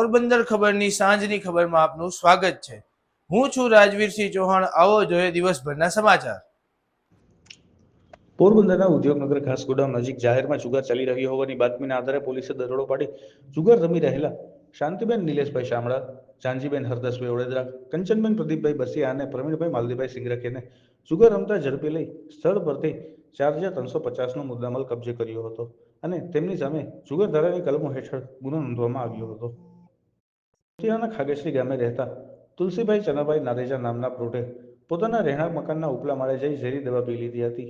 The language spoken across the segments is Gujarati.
પોરબંદર ખબરની સાંજની ખબરમાં આપનું સ્વાગત છે. હું છું રાજવીરસિંહ ચૌહાણ. આવો જોઈએ દિવસભરના સમાચાર. પોરબંદરના ઉદ્યોગનગર ખાસ ગોડાઉન નજીક જાહેરમાં જુગાર ચાલી રહ્યો હોવાની બાતમીના આધારે પોલીસે દરોડો પાડી જુગાર રમી રહેલા શાંતિબેન નિલેશભાઈ શામળા, જાનજીબેન હરદાસભાઈ ઓડેદરા, કંચનબેન પ્રદીપભાઈ બસિયા અને પ્રવીણભાઈ માલદીભાઈ સિંગરખેને જુગાર રમતા ઝડપી લઈ સ્થળ પરથી ચાર હજાર ત્રણસો પચાસનો મુદ્દામાલ કબજે કર્યો હતો અને તેમની સામે જુગાર ધારાની કલમો હેઠળ ગુનો નોંધવામાં આવ્યો હતો. મોતિયાના ખાગેશ્રી ગામે રહેતા તુલસીભાઈ ચનાભાઈ નારેજા નામના પ્રોટે પોતાના રહેણાંક મકાનના ઉપલા માળે જઈ ઝેરી દવા પી લીધી હતી.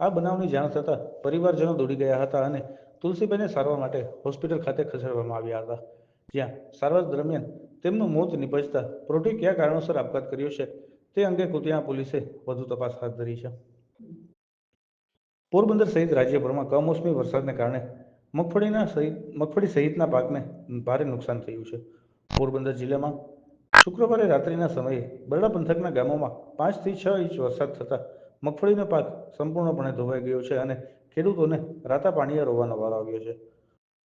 આ બનાવની જાણ થતાં પરિવારજનો દોડી ગયા હતા અને તુલસીભાઈને સારવાર માટે હોસ્પિટલ ખાતે ખસેડવામાં આવ્યા હતા. જ્યાં સારવાર દરમિયાન તેમનું મોત નિપજતા પ્રોટી કયા કારણોસર આપઘાત કર્યો છે તે અંગે કુતિયા પોલીસે વધુ તપાસ હાથ ધરી છે. પોરબંદર સહિત રાજ્યભરમાં કમોસમી વરસાદને કારણે મગફળીના સહિત મગફળી સહિતના પાકને ભારે નુકસાન થયું છે. પોરબંદર જિલ્લામાં શુક્રવારે રાત્રિના સમયે બરડા પંથકના ગામોમાં પાંચથી છ ઇંચ વરસાદ થતાં મગફળીનો પાક સંપૂર્ણપણે ધોવાઈ ગયો છે અને ખેડૂતોને રાતા પાણીએ રોવાનો વારો આવ્યો છે.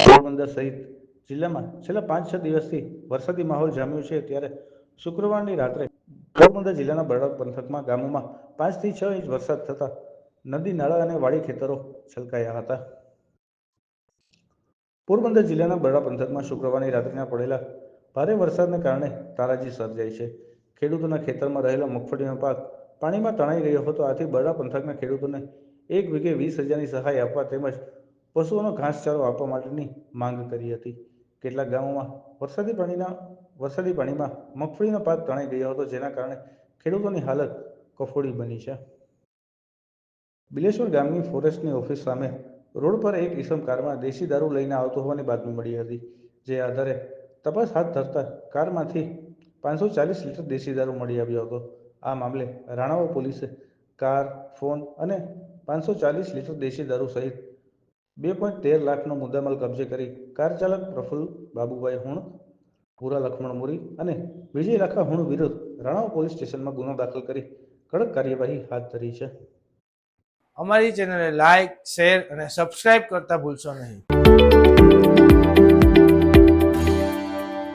પોરબંદર સહિત જિલ્લામાં છેલ્લા પાંચ છ દિવસથી વરસાદી માહોલ જામ્યો છે ત્યારે શુક્રવારની રાત્રે પોરબંદર જિલ્લાના બરડા પંથકમાં ગામોમાં પાંચથી છ ઇંચ વરસાદ થતાં નદી, નાળા અને વાડી ખેતરો છલકાયા હતા. પોરબંદર જિલ્લાના બરડા પંથકમાં શુક્રવારની રાત્રિના પડેલા ભારે વરસાદને કારણે તારાજી સર્જાઈ છે. ખેડૂતોના ખેતરમાં રહેલો મગફળીનો પાક પાણીમાં તણાઈ ગયો હતો. આથી બરડા પંથકના ખેડૂતોને એક વીઘે વીસ હજારની સહાય આપવા તેમજ પશુઓનો ઘાસચારો આપવા માટેની માંગ કરી હતી. કેટલાક ગામોમાં વરસાદી પાણીના વરસાદી પાણીમાં મગફળીનો પાક તણાઈ ગયો હતો, જેના કારણે ખેડૂતોની હાલત કફોડી બની છે. બિલેશ્વર ગામની ફોરેસ્ટની ઓફિસ સામે રોડ પર એક ઈસમ કારમાં દેશી દારૂ લઈને આવતો હોવાની બાતમી મળી હતી, જે આધારે તપાસ હાથ ધરતા કારમાંથી પાંચસો ચાલીસ લીટર દેશી દારૂ મળી આવ્યો હતો. આ મામલે રાણાવા પોલીસે કાર, ફોન અને પાંચસો ચાલીસ લીટર દેશી દારૂ સહિત બે પોઈન્ટ તેર લાખનો મુદ્દામાલ કબજે કરી કાર ચાલક પ્રફુલ્લ બાબુભાઈ હુણ, ભૂરા લખમણ મોરી અને વિજય લાખા હુણ વિરુદ્ધ રાણાવા પોલીસ સ્ટેશનમાં ગુનો દાખલ કરી કડક કાર્યવાહી હાથ ધરી છે. અમારી ચેનલને લાઇક શેર અને સબસ્ક્રાઇબ કરતા ભૂલશો નહીં.